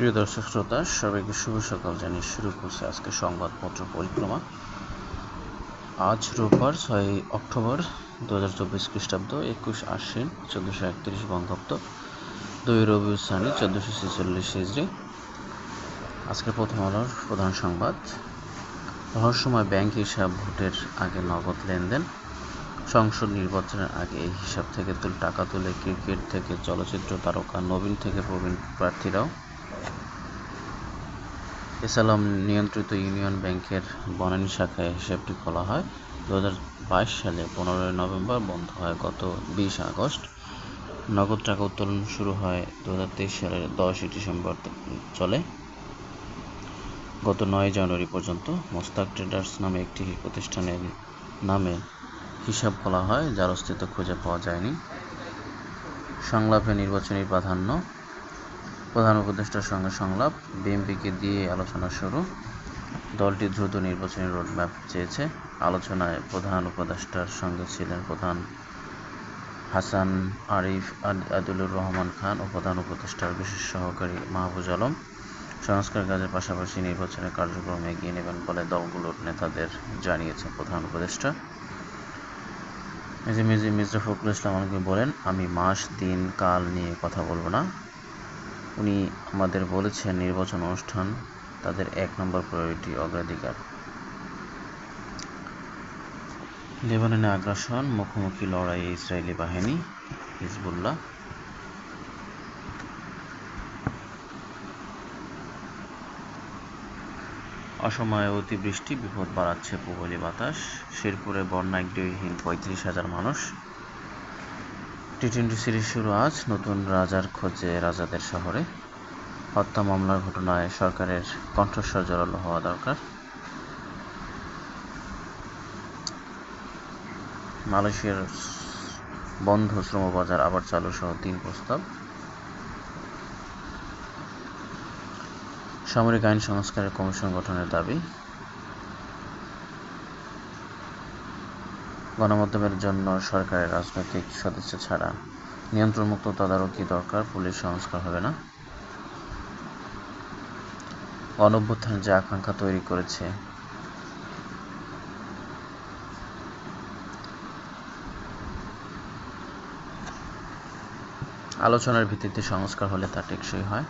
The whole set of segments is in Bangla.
প্রিয় দর্শক শ্রোতা, সবাইকে শুভ সকাল জানিয়ে শুরু করছে আজকে সংবাদপত্র পরিক্রমা। আজ রোববার ছয় অক্টোবর দু হাজার চব্বিশ খ্রিস্টাব্দ, একুশ আশ্বিন, চোদ্দোশো একত্রিশ বঙ্গাব্দ। দুই রবি সানি, চোদ্দোশো ছেচল্লিশ হিজড়ি। আজকের প্রথম আলোর প্রধান সংবাদ। রহস্যময় ব্যাংক হিসাব ভোটের আগে নগদ লেনদেন। সংসদ নির্বাচনের আগে এই হিসাব থেকে টাকা তুলে ক্রিকেট থেকে চলচ্চিত্র তারকা নবীন থেকে প্রবীণ প্রার্থীরাও এসালাম নিয়ন্ত্রিত ইউনিয়ন ব্যাংকের বনানী শাখায় হিসাবটি খোলা হয়। দু হাজার বাইশ সালে পনেরোই নভেম্বর বন্ধ হয়, গত বিশ আগস্ট। নগদ টাকা উত্তোলন শুরু হয় দু হাজার তেইশ সালের দশই ডিসেম্বর চলে। গত নয় জানুয়ারি পর্যন্ত মোস্তাক ট্রেডার্স নামে একটি প্রতিষ্ঠানের নামে হিসাব খোলা হয়, যার অস্তিত্ব খুঁজে পাওয়া যায়নি। সংলাপে নির্বাচনী প্রাধান্য প্রধান উপদেষ্টার সঙ্গে সংলাপ। বিএনপিকে দিয়ে আলোচনা শুরু। দলটি দ্রুত নির্বাচনী রোডম্যাপ চেয়েছে। আলোচনায় প্রধান উপদেষ্টার সঙ্গে ছিলেন প্রধান হাসান আরিফ আদিলুর রহমান খান ও প্রধান উপদেষ্টার বিশেষ সহকারী মাহবুজ আলম। সংস্কার কাজের পাশাপাশি নির্বাচনের কার্যক্রম এগিয়ে নেবেন বলে দলগুলোর নেতাদের জানিয়েছেন প্রধান উপদেষ্টা। মির্জা ফখরুল ইসলাম আমাকে বলেন, আমি মাস, দিন, কাল নিয়ে কথা বলব না। উনি আমাদের বলেছেন, নির্বাচন অনুষ্ঠান তাদের এক নম্বর প্রায়োরিটি অগ্রাধিকার। লেবাননে আগ্রাসন, মুখোমুখি লড়াই ইসরায়েলি বাহিনী, হিজবুল্লাহ। অসময়ে অতিবৃষ্টি, বিপদ বাড়াচ্ছে পূবলি বাতাস। শেরপুরে বন্যায় গৃহহীন পঁয়ত্রিশ হাজার মানুষ। টি টোয়েন্টি সিরিজ শুরু আজ। নতুন রাজার খোঁজে রাজাদের শহরে। হত্যা মামলার ঘটনায় সরকারের কণ্ঠস্বর জোরালো হওয়া দরকার। মালয়েশিয়ার বন্ধ শ্রমবাজার আবার চালু সহ তিন প্রস্তাব। সামরিক আইন সংস্কারের কমিশন গঠনের দাবি। গণমাধ্যমের জন্য সরকারের রাজনৈতিক সদস্য ছাড়া নিয়ন্ত্রণমুক্ত তদারকি দরকার, পুলিশ সংস্কার হবে না। গণঅভ্যুত্থান যে আকাঙ্ক্ষা তৈরি করেছে, আলোচনার ভিত্তিতে সংস্কার হলে তা টেকসই হয়।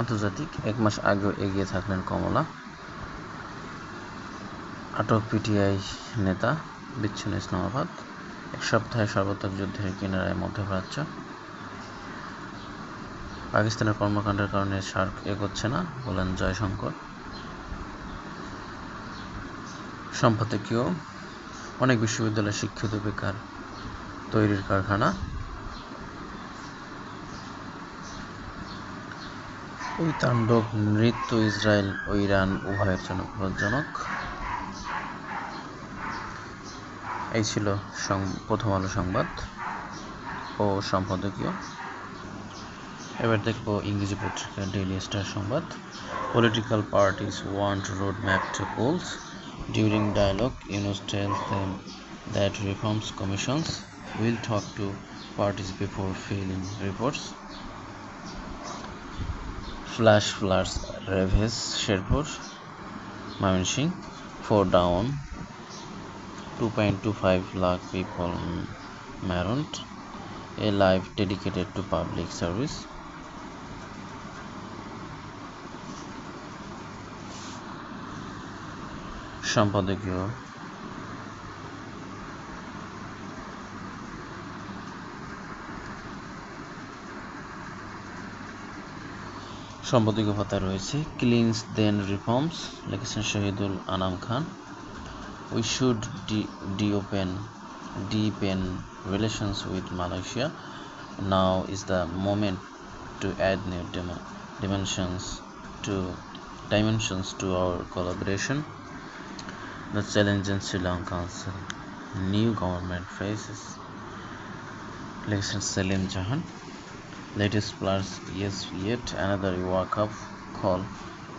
আন্তর্জাতিক এক মাস আগেও এগিয়ে থাকলেন কমলা। আটক পিটিআই নেতা বিচ্ছিন্ন ইসলামাবাদ। এক সপ্তাহে সর্বাত্মক যুদ্ধের কিনারায় মধ্যপ্রাচ্য। পাকিস্তানের কর্মকাণ্ডের কারণে সার্ক এগোচ্ছে না, বলেন জয়শঙ্কর। সম্পাদকীয় অনেক বিশ্ববিদ্যালয়ে শিক্ষিত বেকার তৈরির কারখানা। ওই তাণ্ডব নৃত্য ইসরায়েল ও ইরান উভয়ের জন্য বিপজ্জনক। এই ছিল প্রথম আলো সংবাদ ও সম্পাদকীয় এবার দেখব ইংরেজি পত্রিকা ডেইলি স্টার সংবাদ political parties want road map to polls during dialogue Yunus tells them that reforms commissions will talk to parties before filing reports. Flash floods ravage Sherpur, Mymensingh, 4 down, 2.25 lakh people marooned. A life dedicated to public service. সম্পাদকীয় সম্পাদকীয় পাতা রয়েছে ক্লিনস দেন রিফর্মস লিখেছেন Shahidul Anam Khan we should deepen deepen relations with malaysia. Now is the moment to add new dim dimensions to dimensions to our collaboration. The challenge in sri lanka new government faces. Election salim jahan. Latest plans yes yet another workup call.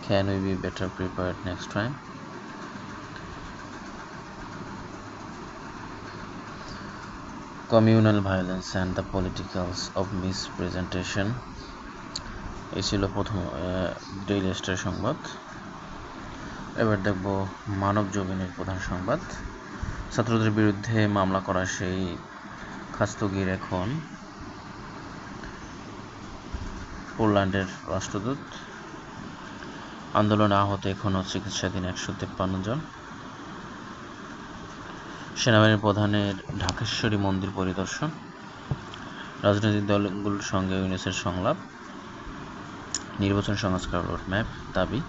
Can we be better prepared next time? Communal violence and the politics of misrepresentation এই ছিল প্রথম ডেইলি স্টার সংবাদ। এবার দেখব মানব জমিনের প্রধান সংবাদ। ছাত্রদের বিরুদ্ধে মামলা করা সেই খাস্তগির এখন পোল্যান্ডের রাষ্ট্রদূত। আন্দোলনে আহত এখনও চিকিৎসাধীন একশো তেপ্পান্ন জন। সেনাবাহিনীর প্রধানের ঢাকেশ্বরী মন্দির পরিদর্শন, রাজনৈতিক দলগুলোর সঙ্গে ইউনিসের সংলাপ, নির্বাচন সংস্কার রোডম্যাপ দাবি,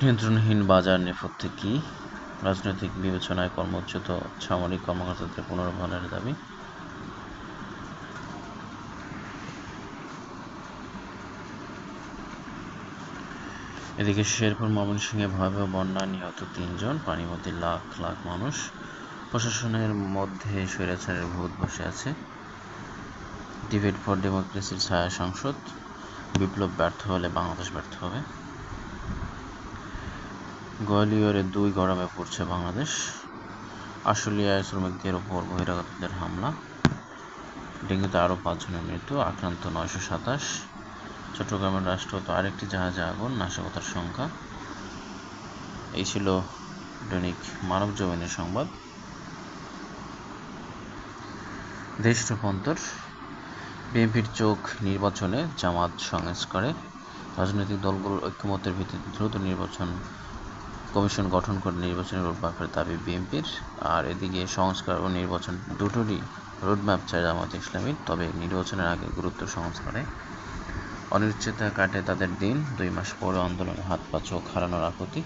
নিয়ন্ত্রণহীন বাজার নেপথ্যে কী, রাজনৈতিক বিবেচনায় কর্মচ্যুত সামরিক কর্মকর্তাদের পুনর্বহনের দাবি এদিকে শেরপুর ময়মনসিংহে ভয়াবহ বন্যা, নিহত তিনজন পানির মধ্যে লাখ লাখ মানুষ প্রশাসনের মধ্যে স্বৈরাচারের ভূত বসে আছে। ডিবেট ফর ডেমোক্রেসির ছায়া সংসদ, বিপ্লব ব্যর্থ হলে বাংলাদেশ ব্যর্থ হবে। গোয়ালিয়রে দুই গরমে পড়ছে বাংলাদেশ। আশুলিয়ায় শ্রমিকদের ওপর বহিরাগতদের হামলা। ডেঙ্গুতে আরও পাঁচজনের মৃত্যু, আক্রান্ত নয়শো সাতাশ। চট্টগ্রামের রাষ্ট্রত আরেকটি জাহাজে আগুন, নাশকতার সংখ্যা। এই ছিল দৈনিক মানব জমিনের সংবাদ। দেশ রূপান্তর, বিএনপির চোখ নির্বাচনে জামাত সংস্কারে। রাজনৈতিক দলগুলোর ঐক্যমতের ভিত্তিতে দ্রুত নির্বাচন কমিশন গঠন করে নির্বাচনের রোডম্যাপের দাবি বিএনপির। আর এদিকে সংস্কার ও নির্বাচন দুটোরই রোডম্যাপ চায় জামাত ইসলামী, তবে নির্বাচনের আগে গুরুত্ব সংস্কারে অনিশ্চয়তা কাটে তাদের দিন। দুই মাস পরে আন্দোলনে হাত পা, চোখ হারানোর আপত্তি।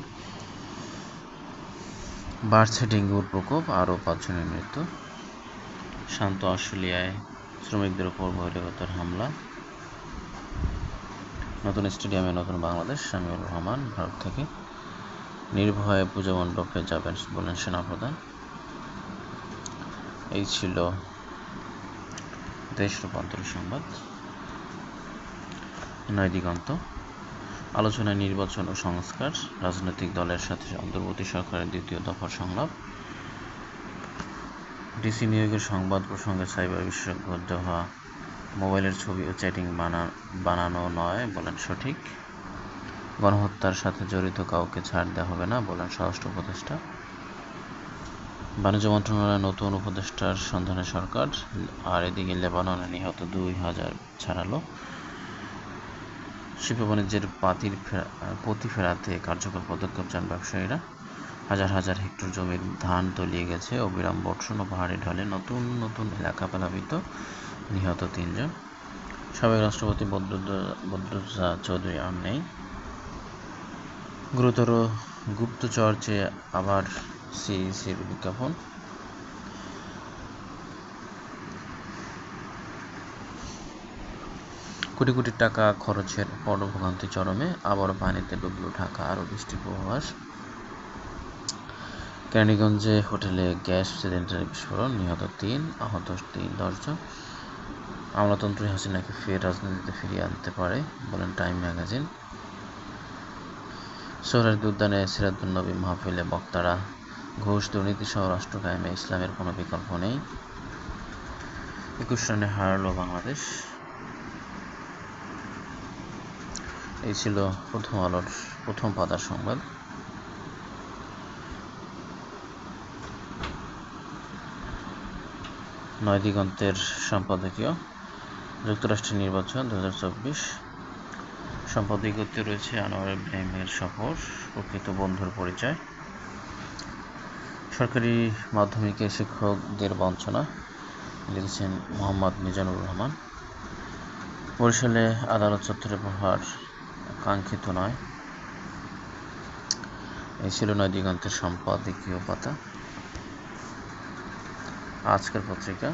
বাড়ছে ডেঙ্গুর প্রকোপ, আরও পাঁচজনের মৃত্যু। শান্ত অস্ট্রেলিয়ায় শ্রমিকদের উপর বহিরাগতর হামলা। নতুন স্টেডিয়ামে নতুন বাংলাদেশ শামিউর রহমান ভারত থেকে নির্ভয়ে পূজা মণ্ডপে যাবেন বলেন সেনাপ্রধান। এই ছিল দেশ রূপান্তরের সংবাদ। নয় দিগন্ত আলোচনায় নির্বাচন ও সংস্কার, রাজনৈতিক দলের সাথে অন্তর্বর্তী সরকারের দ্বিতীয় দফার সংলাপ, ডিসি নিয়োগের সংবাদ প্রসঙ্গে সাইবার বিশেষজ্ঞ দোহা, মোবাইলের ছবি ও চ্যাটিং বানানো নয় বলেন সঠিক। গণহত্যার সাথে জড়িত কাউকে ছাড় দেওয়া হবে না বলেন স্বরাষ্ট্র উপদেষ্টা। বাণিজ্য মন্ত্রণালয়ের নতুন উপদেষ্টার সন্ধানে সরকার, আর এদিকে লেবাননে নিহত দুই হাজার ছাড়ালো। শিল্প বাণিজ্যের পাতির পতি ফেরাতে কার্যকর পদক্ষেপ চান ব্যবসায়ীরা। হাজার হাজার হেক্টর জমির ধান তলিয়ে গেছে অবিরাম বর্ষণ ও পাহাড়ি ঢলে নতুন নতুন এলাকা প্লাবিত নিহত তিনজন। সাবেক রাষ্ট্রপতি বদরুদ্দোজা চৌধুরী আর নেই। গুরুতর গুপ্তচর চেয়ে আবার সিইসির বিজ্ঞাপন। কোটি কোটি টাকা খরচের পর ভোগান্তি চরমে আবারও পানিতে ডুবল ঢাকা আরও বৃষ্টির পূর্বাভাস কেরানীগঞ্জে হোটেলে গ্যাস সিলিন্ডারের বিস্ফোরণ, নিহত তিন, আহত তিন, দশজন। আমলাতন্ত্রী হাসিনাকে ফের রাজনীতিতে ফিরিয়ে আনতে পারে, বলেন টাইম ম্যাগাজিন। সোহরার্দি উদ্যানে সিরাজুন্নবী মাহফিলে বক্তারা, ঘুষ দুর্নীতি সহ রাষ্ট্র কায়েমে ইসলামের কোনো বিকল্প নেই। একুশ রানে হারালো বাংলাদেশ। এই ছিল প্রথম আলোর প্রথম পাতার সংবাদ। নয় দিগন্তের সম্পাদকীয়, যুক্তরাষ্ট্রের নির্বাচন দু হাজার চব্বিশ। সম্পাদকীয়তে রয়েছে আনোয়ার ইব্রাহিমের সফর, প্রকৃত বন্ধুর পরিচয়। সরকারি মাধ্যমিকের শিক্ষকদের বঞ্চনা, লিখেছেন মোহাম্মদ মিজানুর রহমান। বরিশালে আদালত চত্বরে প্রহার কাঙ্ক্ষিত নয়। এই ছিল নয় দিগন্তের সম্পাদকীয় পাতা। আজকের পত্রিকা,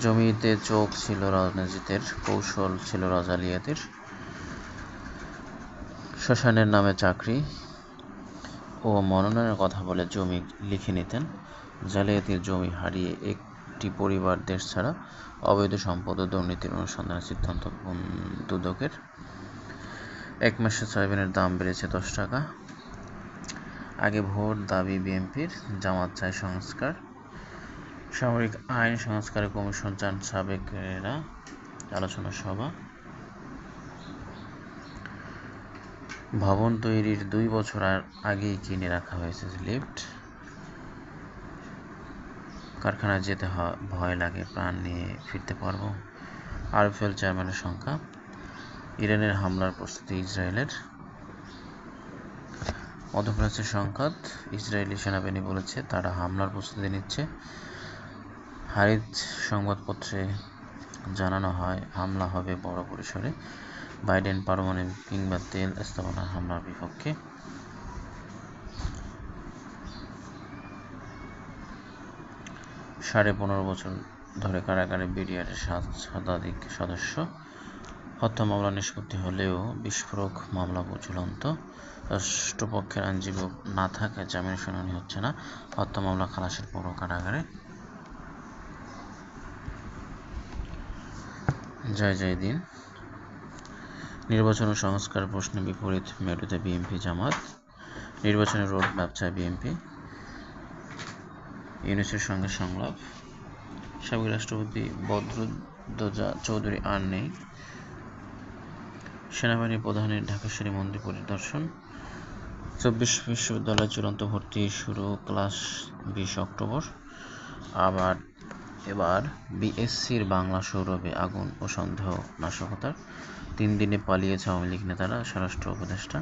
জমিতে চোখ ছিল রাজনীতির, কৌশল ছিল রাজালিয়াতের। শ্মশানের নামে চাকরি ও মনোনয়নের কথা বলে জমি লিখে নিতেন। জালিয়াতির জমি হারিয়ে একটি পরিবার দেশ ছাড়া অবৈধ সম্পদ ও দুর্নীতির অনুসন্ধানের সিদ্ধান্ত দুদকের এক মাসে সয়াবিনের দাম বেড়েছে দশ টাকা। আগে ভোট দাবি বিএনপির, জামাত চায় সংস্কার। সামরিক আইন সংস্কার কমিশন চান সাবেকেরা, আলোচনা সভা। ভবন তৈরির দুই বছর আগেই কিনে রাখা হয়েছে লিফট। কারখানায় যেতে ভয় লাগে, প্রাণ নিয়ে ফিরতে পারব। আরফেল চেয়ারম্যানের সংখ্যা। ইরানের হামলার প্রস্তুতি ইসরায়েলের। মধ্যপ্রাচ্যের সংঘাত ইসরায়েলি সেনাবাহিনী বলেছে তারা হামলার প্রস্তুতি নিচ্ছে। হারিত সংবাদপত্রে জানানো হয়, হামলা হবে বড় পরিসরে। বাইডেন পারমাণবিক কিংবা তেল স্থাপনার হামলার বিপক্ষে। সাড়ে পনেরো বছর ধরে কারাগারে বিডিআরের সাত শতাধিক সদস্য হত্যা মামলা নিষ্পত্তি হলেও বিস্ফোরক মামলা চূড়ান্ত। রাষ্ট্রপক্ষের আইনজীবী না থাকায় জামিনের শুনানি হচ্ছে না। হত্যা মামলা খালাসের পরও কারাগারে। জয় জয় দিন। নির্বাচন ও সংস্কার প্রশ্নে বিপরীত মেরুতে বিএনপি জামাত। নির্বাচনের রোড চায় বিএনপি। ইউনিসের সঙ্গে সংলাপ। সাবেক রাষ্ট্রপতি বদরুদ্দোজা চৌধুরী আর নেই। সেনাবাহিনী প্রধানের ঢাকেশ্বরী মন্দির পরিদর্শন। চব্বিশ বিশ্ববিদ্যালয় চূড়ান্ত ভর্তি শুরু ক্লাস বিশ অক্টোবর। আবার এবার বিএসসির বাংলা সৌরভে আগুন ও সন্দেহ নাশকতার তিন দিনে পালিয়েছে আওয়ামী লীগ নেতারা, স্বরাষ্ট্র উপদেষ্টা।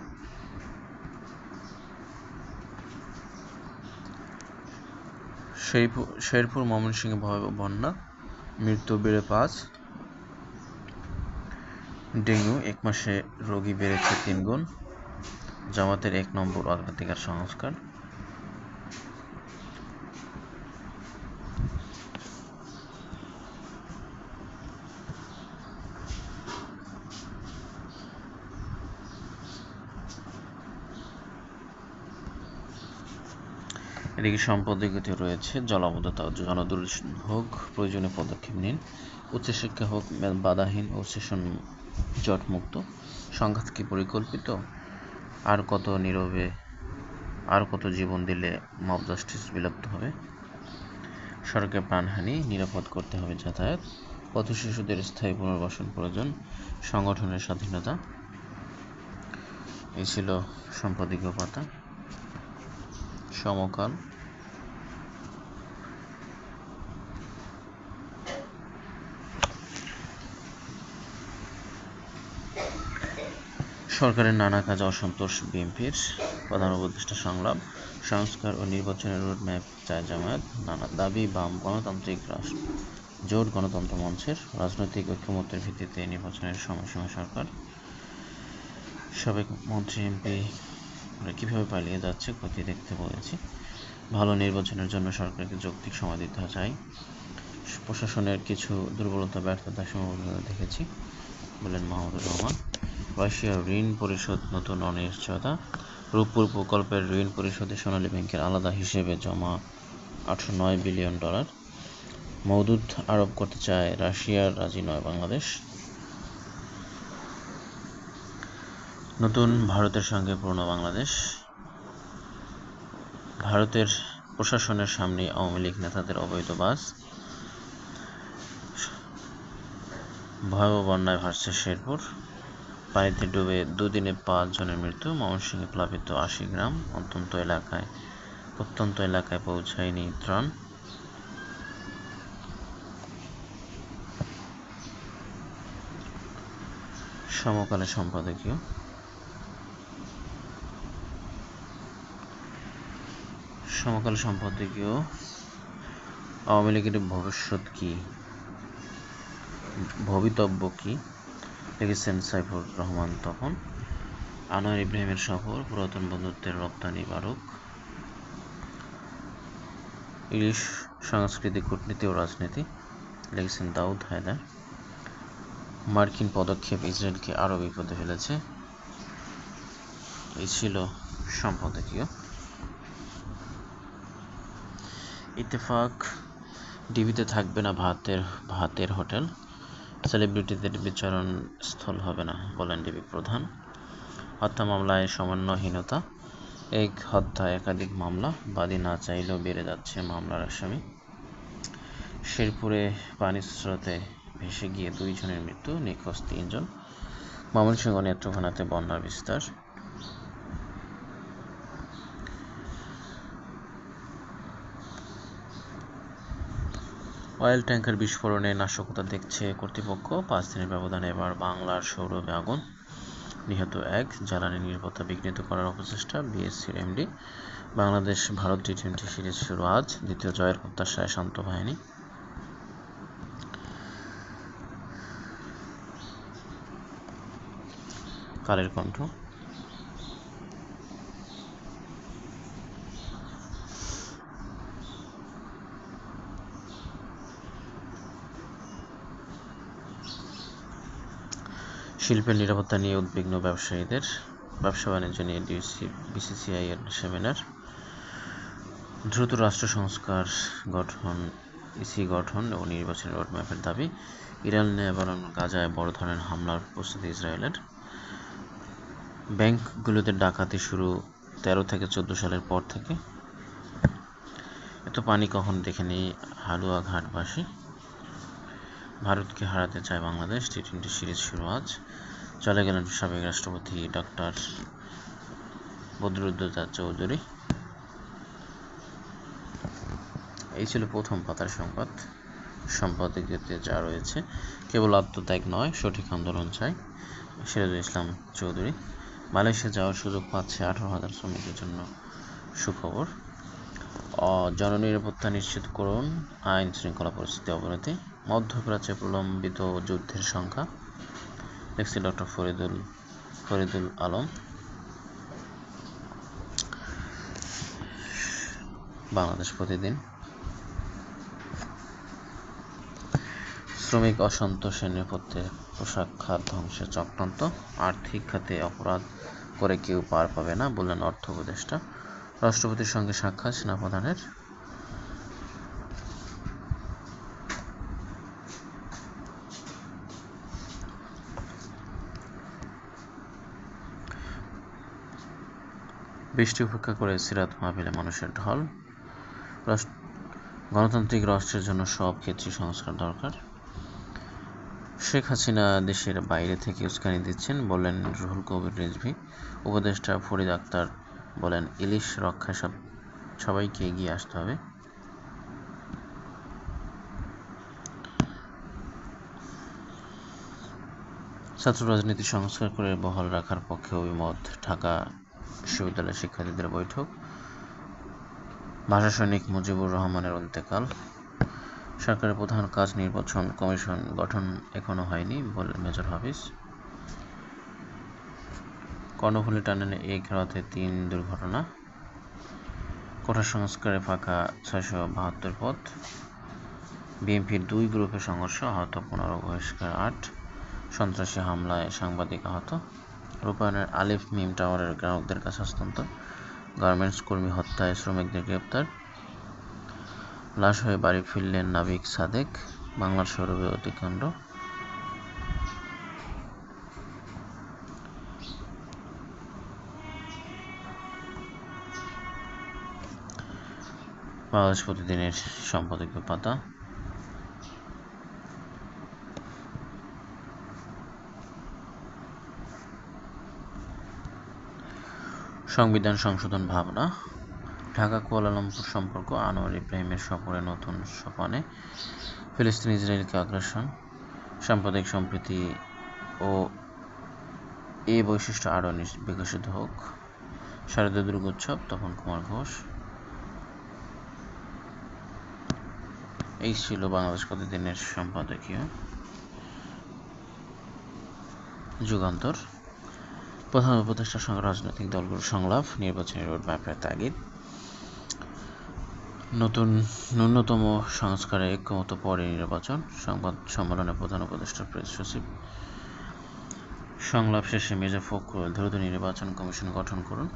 শেরপুর ময়মনসিংহে ভয়াবহ বন্যা, মৃত্যু বেড়ে পাঁচ। ডেঙ্গু, এক মাসে রোগী বেড়েছে তিন গুণ। জামাতের এক নম্বর অগ্রাধিকার সংস্কার। এদিকে সম্পদের রয়েছে, জলাবদ্ধতা জনদুর্ভোগ প্রয়োজনীয় পদক্ষেপ নিন। উচ্চশিক্ষা হোক, বাধাহীন ও সেশন জটমুক্ত। সংঘাত কি পরিকল্পিত? আর কত নীরবে, আর কত জীবন দিলে মব জাস্টিস বিলুপ্ত হবে? সড়কে প্রাণহানি, নিরাপদ করতে হবে যাতায়াত, পথ শিশুদের স্থায়ী পুনর্বাসন প্রয়োজন, সংগঠনের স্বাধীনতা। এই ছিল সম্পাদকীয় পাতা সমকাল সরকারের নানা কাজে অসন্তোষ বিএনপির প্রধান উপদেষ্টা সংলাপ, সংস্কার ও নির্বাচনের রোডম্যাপ চায় জামায়াত, নানা দাবি, বাম গণতান্ত্রিক রাষ্ট্র, জোট গণতন্ত্র মঞ্চের রাজনৈতিক ঐক্যমত্যের ভিত্তিতে নির্বাচনের সময় সময়সীমা সরকার। সাবেক মন্ত্রী এমপি কীভাবে পালিয়ে যাচ্ছে ক্ষতি দেখতে বলেছি। ভালো নির্বাচনের জন্য সরকারকে যৌক্তিক সময় দিতে চাই। প্রশাসনের কিছু দুর্বলতা, ব্যর্থতা সীমাবদ্ধতা দেখেছি, বলেন মাহমুদুর রহমান। রাশিয়ার ঋণ পরিশোধ নতুন অনিশ্চয়তা। রূপপুর প্রকল্পের ঋণ পরিশোধে সোনালী ব্যাংকের আলাদা হিসেবে জমা আটশো নয় বিলিয়ন ডলার। মওদুদ আরোপ করতে চায় রাশিয়ার রাজি নয় বাংলাদেশ। নতুন ভারতের সঙ্গে পুরনো বাংলাদেশ। ভারতের প্রশাসনের সামনে আওয়ামী লীগ নেতাদের অবৈধ বাস। ভয়াবহ বন্যায় ভাসছে শেরপুর। পানিতে ডুবে দুদিনে পাঁচ জনের মৃত্যু। ময়মনসিংহে প্লাবিত আশি গ্রাম, অত্যন্ত এলাকায় প্রত্যন্ত এলাকায় পৌঁছায়নি ত্রাণ। সমকালে সম্পাদকীয়। সমকাল সম্পাদকীয়, আওয়ামী লীগের ভবিষ্যৎ কি? ভবিতব্য কি? লিখেছেন সাইফুর রহমান তখন। আনোয়ার ইব্রাহিমের সফর, পুরাতন বন্ধুত্বের রপ্তানি বারক। ইলিশ সংস্কৃতি কূটনীতি ও রাজনীতি। লিখেছেন দাউদ হায়দার। মার্কিন পদক্ষেপ ইসরায়েলকে আরও বিপদে ফেলেছে। এই ছিল সম্পাদকীয়। ইত্তেফাক, ডিবিতে থাকবে না ভাতের ভাতের হোটেল। সেলিব্রিটিদের বিচরণ স্থল হবে না, বলেন ডিবি প্রধান। হত্যা মামলায় সমন্বয়হীনতা। এক হত্যা একাধিক মামলা, বাদী না চাইলেও বেড়ে যাচ্ছে মামলার আসামি। শেরপুরে পানির স্রোতে ভেসে গিয়ে দুইজনের মৃত্যু, নিখোঁজ তিনজন। ময়মনসিংহ নেত্রকোনাতে বন্যার বিস্তার। অয়েল ট্যাঙ্কার বিস্ফোরণে নাশকতা দেখছে কর্তৃপক্ষ। পাঁচ দিনের ব্যবধানে এবার বাংলার সৌরভে আগুন। নিহত এক জ্বালানি নিরাপত্তা বিঘ্নিত করার অপচেষ্টা বিএসসির MD. Bangladesh Bharat T twenty series শুরু আজ, দ্বিতীয় জয়ের প্রত্যাশায় শান্ত বাহিনী। কালের কণ্ঠ। শিল্পের নিরাপত্তা নিয়ে উদ্বিগ্ন ব্যবসায়ীদের, ব্যবসা বাণিজ্য নিয়ে ডিসি, বিসিসিআই এর সেমিনার। দ্রুত রাষ্ট্র সংস্কার গঠন, ইসি গঠন ও নির্বাচনের রোডম্যাপের দাবি। ইরান, লেবানন, গাজায় বড় ধরনের হামলার প্রস্তুতি ইসরায়েলের। ব্যাংকগুলোতে ডাকাতি শুরু তেরো থেকে চোদ্দ সালের পর থেকে। এত পানি কখন দেখেনি হালুয়া ঘাটবাসী ভারতকে হারাতে চায় বাংলাদেশ টি টোয়েন্টি সিরিজ শুরু আজ। চলে গেলেন সাবেক রাষ্ট্রপতি ডক্টর বদরুদ্দোজা চৌধুরী। এই ছিল প্রথম পাতার সংবাদ। সম্পাদকীয়তে যা রয়েছে, কেবল আত্মত্যাগ নয়, সঠিক আন্দোলন চাই, সিরাজুল ইসলাম চৌধুরী। মালয়েশিয়া যাওয়ার সুযোগ পাচ্ছে আঠারো হাজার শ্রমিকের জন্য। সুখবর জননিরাপত্তা নিশ্চিত করুন, আইন শৃঙ্খলা পরিস্থিতি অবনতি। মধ্যপ্রাচ্যে প্রলম্বিত যুদ্ধের সংখ্যা। দেখছি ডক্টর ফরিদুল ফরিদুল আলম। বাংলাদেশ প্রতিদিন। শ্রমিক অসন্তোষের নেপথ্যে পোশাক খাত ধ্বংসের চক্রান্ত। আর্থিক খাতে অপরাধ করে কেউ পার পাবে না বললেন অর্থ উপদেষ্টা। রাষ্ট্রপতির সঙ্গে সাক্ষাৎ সেনাপ্রধানের বৃষ্টি উপেক্ষা করে সিরাত মাহফিলে মানুষের ঢল। গণতান্ত্রিক রাষ্ট্রের জন্য সব ক্ষেত্রে সংস্কার দরকার। শেখ হাসিনা দেশের বাইরে থেকে উস্কানি দিচ্ছেন বললেন রুহুল কবির রিজভি। উপদেষ্টা ফরিদ আক্তার বলেন, ইলিশ রক্ষায় সব, সবাইকে এগিয়ে আসতে হবে। ছাত্র রাজনীতি সংস্কার করে বহাল রাখার পক্ষে অভিমত, ঢাকা বিশ্ববিদ্যালয়ের শিক্ষার্থীদের বৈঠক। ভাষা সৈনিক মুজিবুর রহমানের অন্তেকাল। সরকারের প্রধান কাজ নির্বাচন কমিশন গঠন এখনও হয়নি বললেন মেজর হাফিজ। কর্ণফুলী টানেলে এই খেলাতে তিন দুর্ঘটনা। কোটা সংস্কারে ফাঁকা ছয়শো বাহাত্তর পদ বিএনপির দুই গ্রুপের সংঘর্ষ, আহত পনেরো, বহিষ্কার আট। সন্ত্রাসী হামলায় সাংবাদিক আহত। রূপায়ণের আলিফ মিম টাওয়ারের গ্রাহকদের কাছে হস্তান্তর। গার্মেন্টস কর্মী হত্যায় শ্রমিকদের গ্রেপ্তার। লাশ হয়ে বাড়ি ফিরলেন নাবিক সাদেক, বাংলার সৌরভে অতিকাণ্ড। বাংলাদেশ প্রতিদিনের সম্পাদকীয় পাতা। সংবিধান সংশোধন ভাবনা, ঢাকা কুয়ালালামপুর সম্পর্ক, আনোয়ার ইব্রাহিমের সফরে নতুন সোপানে, ফিলিস্তিন ইসরায়েলকে আগ্রাসন, সাম্প্রদায়িক সম্প্রীতি ও এ বৈশিষ্ট্য আরও বিকশিত হোক। শারদীয় দুর্গোৎসব, তপন কুমার ঘোষ। এই ছিল বাংলাদেশ প্রতিদিনের সম্পাদকীয়? যুগান্তর। প্রধান উপদেষ্টার সঙ্গে রাজনৈতিক দলগুলোর সংলাপ, নির্বাচনী রোডম্যাপের তাগিদ। নতুন, ন্যূনতম সংস্কারে ঐক্যমত পরে নির্বাচন, সংবাদ সম্মেলনে প্রধান উপদেষ্টা প্রেস সচিব। সংলাপ শেষে মির্জা ফখরুল দ্রুত নির্বাচন কমিশন গঠন করুন।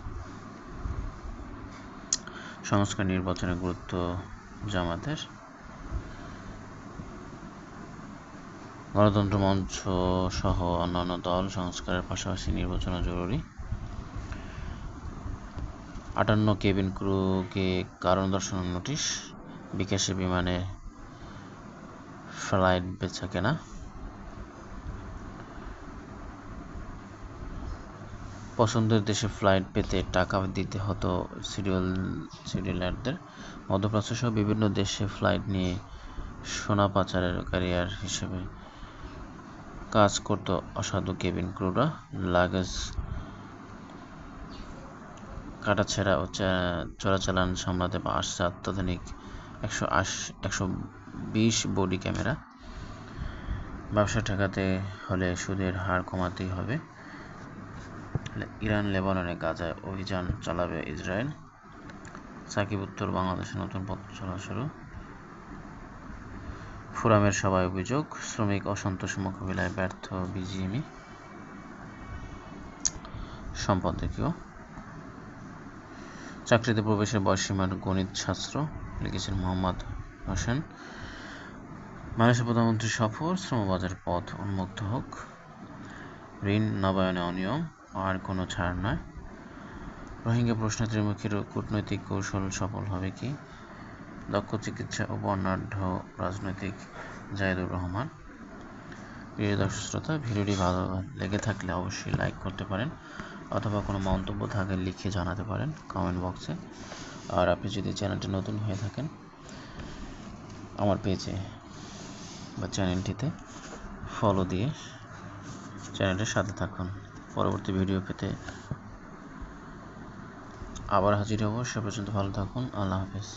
সংস্কার নির্বাচনের গুরুত্ব জামাতের গণতন্ত্র মঞ্চ সহ অন্যান্য দল সংস্কারের পাশাপাশি নির্বাচনও জরুরি। আটান্ন কেবিন ক্রুকে কারণ দর্শানোর নোটিশ, বিকাশে বিমানে ফ্লাইট বেচা কেনা। পছন্দের দেশে ফ্লাইট পেতে টাকা দিতে হতো সিরিয়াল, সিরিয়ালারদের। মধ্যপ্রাচ্য সহ বিভিন্ন দেশে ফ্লাইট নিয়ে সোনা পাচারের ক্যারিয়ার হিসেবে কাজ করত অসাধু কেবিন ক্রুরা, লাগেজ কাটাছেঁড়া ও চোরাচালান সামলাতে আসছে অত্যাধুনিক একশো আশি, একশো বিশ বডি ক্যামেরা। ব্যবসা ঠেকাতে হলে সুদের হার কমাতেই হবে। ইরান, লেবাননে গাজায় অভিযান চালাবে ইসরায়েল। সাকিব উত্তর, বাংলাদেশে নতুন পথ চলা শুরু। ফোরামের সভায় অভিযোগ, শ্রমিক অসন্তোষ মোকাবিলায় ব্যর্থ বিজিএমই। সম্পাদকীয় চাকরিতে প্রবেশের বয়সীমার গণিত শাস্ত্র লিখেছেন মোহাম্মদ হোসেন। বাংলাদেশের প্রধানমন্ত্রী সফর শ্রমবাজার পথ উন্মুক্ত হোক। ঋণ, নবায়নে অনিয়ম, আর কোনো ছাড় নয়। রোহিঙ্গা প্রশ্ন ত্রিমুখীর কূটনৈতিক কৌশল সফল হবে কি? দক্ষ চিকিৎসা ও বর্ণাঢ্য রাজনৈতিক জায়েদুর রহমান। প্রিয় দর্শক শ্রোতা, ভিডিওটি ভালো লেগে থাকলে অবশ্যই লাইক করতে পারেন অথবা কোনো মন্তব্য থাকলে লিখে জানাতে পারেন কমেন্ট বক্সে আর আপনি যদি চ্যানেলটি নতুন হয়ে থাকেন, আমার পেজে বা চ্যানেলটিতে ফলো দিয়ে চ্যানেলটির সাথে থাকুন। পরবর্তী ভিডিও পেতে আবার হাজির হব। সে পর্যন্ত ভালো থাকুন। আল্লাহ হাফেজ।